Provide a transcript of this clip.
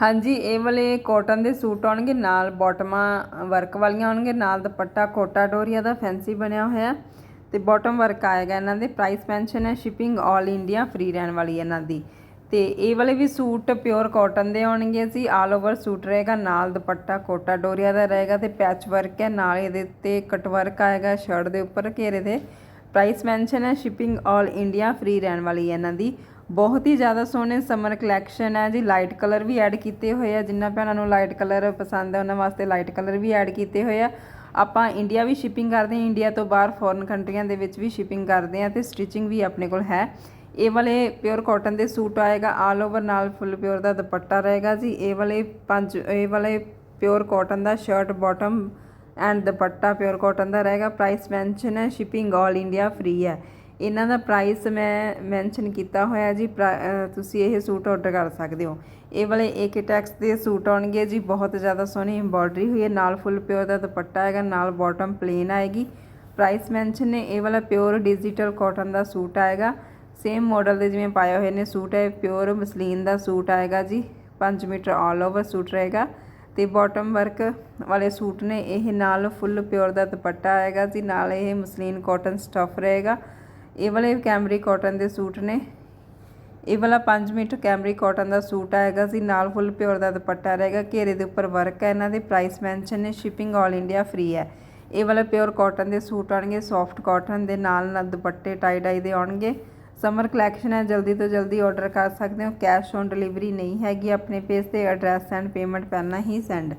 ਹਾਂਜੀ, ਇਹ ਵਾਲੇ ਕਾਟਨ ਦੇ ਸੂਟ ਆਉਣਗੇ, ਨਾਲ ਬਾਟਮਾਂ ਵਰਕ ਵਾਲੀਆਂ ਆਉਣਗੇ, ਨਾਲ ਦੁਪੱਟਾ ਕੋਟਾ ਡੋਰੀਆ ਦਾ ਫੈਂਸੀ ਬਣਿਆ ਹੋਇਆ ਤੇ ਬਾਟਮ ਵਰਕ ਆਏਗਾ ਇਹਨਾਂ ਦੇ ਪ੍ਰਾਈਸ ਮੈਂਸ਼ਨ ਹੈ ਸ਼ਿਪਿੰਗ 올 ਇੰਡੀਆ ਫ੍ਰੀ ਰਹਿਣ ਵਾਲੀ ਇਹਨਾਂ ਦੀ। ਤੇ ਇਹ ਵਾਲੇ ਵੀ ਸੂਟ ਪਿਓਰ ਕਾਟਨ ਦੇ ਆਉਣਗੇ ਜੀ ਆਲ ਓਵਰ ਸੂਟ ਰਹੇਗਾ, ਨਾਲ ਦੁਪੱਟਾ ਕੋਟਾ ਡੋਰੀਆ ਦਾ ਰਹੇਗਾ ਤੇ ਪੈਚ ਵਰਕ ਹੈ, ਨਾਲ ਇਹਦੇ ਉੱਤੇ ਕਟ ਵਰਕ ਆਏਗਾ ਸ਼ਰਟ ਦੇ ਉੱਪਰ ਘੇਰੇ ਦੇ। ਪ੍ਰਾਈਸ ਮੈਂਸ਼ਨ ਹੈ, ਸ਼ਿਪਿੰਗ 올 ਇੰਡੀਆ, ਫ੍ਰੀ ਰਹਿਣ ਵਾਲੀ ਹੈ ਇਹਨਾਂ ਦੀ। ਬਹੁਤ ਹੀ ਜ਼ਿਆਦਾ ਸੋਹਣੇ ਸਮਰ ਕਲੈਕਸ਼ਨ ਹੈ ਜੀ। ਲਾਈਟ ਕਲਰ ਵੀ ਐਡ ਕੀਤੇ ਹੋਏ ਆ। ਜਿੰਨਾ ਭੈਣਾਂ ਨੂੰ ਲਾਈਟ ਕਲਰ ਪਸੰਦ ਹੈ, ਉਹਨਾਂ ਵਾਸਤੇ ਲਾਈਟ ਕਲਰ ਵੀ ਐਡ ਕੀਤੇ ਹੋਏ ਆ। ਆਪਾਂ ਇੰਡੀਆ ਵੀ ਸ਼ਿਪਿੰਗ ਕਰਦੇ ਹਾਂ। ਇੰਡੀਆ ਤੋਂ ਬਾਹਰ ਫੋਰਨ ਕੰਟਰੀਆਂ ਦੇ ਵਿੱਚ ਵੀ ਸ਼ਿਪਿੰਗ ਕਰਦੇ ਹਾਂ ਤੇ ਸਟਿਚਿੰਗ ਵੀ ਆਪਣੇ ਕੋਲ ਹੈ। ਇਹ ਵਾਲੇ ਪਿਓਰ ਕਾਟਨ ਦੇ ਸੂਟ ਆਏਗਾ। ਆਲ ਓਵਰ ਨਾਲ ਫੁੱਲ ਪਿਓਰ ਦਾ ਦੁਪੱਟਾ ਰਹੇਗਾ ਜੀ। ਇਹ ਵਾਲੇ ਪੰਜ, ਇਹ ਵਾਲੇ pure cotton the shirt bottom and dupatta pure cotton ਦਾ ਰਹੇਗਾ। ਪ੍ਰਾਈਸ ਮੈਂਸ਼ਨ ਹੈ ਸ਼ਿਪਿੰਗ 올 ਇੰਡੀਆ ਫ੍ਰੀ ਹੈ। ਇਹਨਾਂ ਦਾ ਪ੍ਰਾਈਸ ਮੈਂ ਮੈਂਸ਼ਨ ਕੀਤਾ ਹੋਇਆ ਜੀ ਪ੍ਰਾ- ਤੁਸੀਂ ਇਹ ਸੂਟ ਆਰਡਰ ਕਰ ਸਕਦੇ ਹੋ। ਇਹ ਵਾਲੇ ਏਕੇ ਟੈਕਸ ਦੇ ਸੂਟ ਆਉਣਗੇ ਜੀ, ਬਹੁਤ ਜ਼ਿਆਦਾ ਸੋਹਣੀ ਐਮਬੋਡਰੀ ਹੋਈ ਹੈ। ਨਾਲ ਫੁੱਲ ਪਿਓਰ ਦਾ ਦੁਪੱਟਾ ਹੈਗਾ, ਨਾਲ ਬਾਟਮ ਪਲੇਨ ਆਏਗੀ। ਪ੍ਰਾਈਸ ਮੈਂਸ਼ਨ ਨੇ ਇਹ ਵਾਲਾ ਪਿਓਰ ਡਿਜੀਟਲ ਕਾਟਨ ਦਾ ਸੂਟ ਆਏਗਾ। ਸੇਮ ਮਾਡਲ ਦੇ ਜਿਵੇਂ ਪਾਏ ਹੋਏ ਨੇ ਸੂਟ ਹੈ ਪਿਓਰ ਮਸਲੀਨ ਦਾ ਸੂਟ ਆਏਗਾ ਜੀ। 5 ਮੀਟਰ ਆਲ ਓਵਰ ਸੂਟ ਰਹੇਗਾ। ਤੇ ਬਾਟਮ ਵਰਕ ਵਾਲੇ ਸੂਟ ਨੇ, ਇਹ ਨਾਲ ਫੁੱਲ ਪਿਓਰ ਦਾ ਦੁਪੱਟਾ ਆਏਗਾ ਜੀ, ਨਾਲ ਇਹ ਮਸਲੀਨ ਕਾਟਨ ਸਟਫ ਰਹੇਗਾ। ਇਹ ਵਾਲੇ ਕੈਮਰੀ ਕਾਟਨ ਦੇ ਸੂਟ ਨੇ। ਇਹ ਵਾਲਾ 5 ਮੀਟਰ ਕੈਮਰੀ ਕਾਟਨ ਦਾ ਸੂਟ ਆਏਗਾ ਜੀ, ਨਾਲ ਫੁੱਲ ਪਿਓਰ ਦਾ ਦੁਪੱਟਾ ਰਹੇਗਾ। ਘੇਰੇ ਦੇ ਉੱਪਰ ਵਰਕ ਹੈ ਇਹਨਾਂ ਦੇ ਪ੍ਰਾਈਸ ਮੈਂਸ਼ਨ ਨੇ ਸ਼ਿਪਿੰਗ 올 ਇੰਡੀਆ ਫ੍ਰੀ ਹੈ। ਇਹ ਵਾਲੇ ਪਿਓਰ ਕਾਟਨ ਦੇ ਸੂਟ ਆਣਗੇ ਸੌਫਟ ਕਾਟਨ ਦੇ ਨਾਲ ਨਾਲ ਦੁਪੱਟੇ ਟਾਈ ਡਾਈ ਦੇ ਆਉਣਗੇ। ਸਮਰ ਕਲੈਕਸ਼ਨ ਹੈ, ਜਲਦੀ ਤੋਂ ਜਲਦੀ ਆਰਡਰ ਕਰ ਸਕਦੇ ਹੋ। ਕੈਸ਼ ਔਨ ਡਿਲੀਵਰੀ ਨਹੀਂ ਹੈਗੀ, ਆਪਣੇ ਪੇਜ ਤੇ ਐਡਰੈਸ ਐਂਡ ਪੇਮੈਂਟ ਪਹਿਲਾਂ ਹੀ ਸੈਂਡ